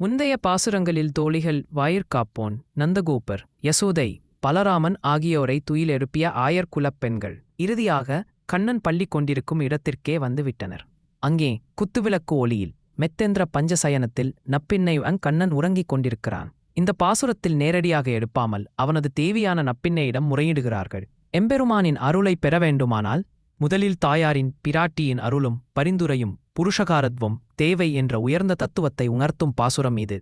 முந்தைய பாசுரங்களில் தோழிகள் வாயிற்காப்போன் நந்தகோபர் யசோதை பலராமன் ஆகியோரை துயிலெழுப்பிய ஆயர் பெண்கள் இறுதியாக கண்ணன் பள்ளி கொண்டிருக்கும் இடத்திற்கே வந்துவிட்டனர். அங்கே குத்துவிளக்கு ஒளியில் மெத்தெந்திர பஞ்சசயனத்தில் நப்பின்னை அங் கண்ணன் உறங்கிக் கொண்டிருக்கிறான். இந்த பாசுரத்தில் நேரடியாக எடுப்பாமல் அவனது தேவியான நப்பின்னையிடம் முறையிடுகிறார்கள். எம்பெருமானின் அருளை பெற வேண்டுமானால் முதலில் தாயாரின் பிராட்டியின் அருளும் பரிந்துரையும் புருஷகாரத்வம் தேவை என்ற உயர்ந்த தத்துவத்தை உணர்த்தும் பாசுரம் இது.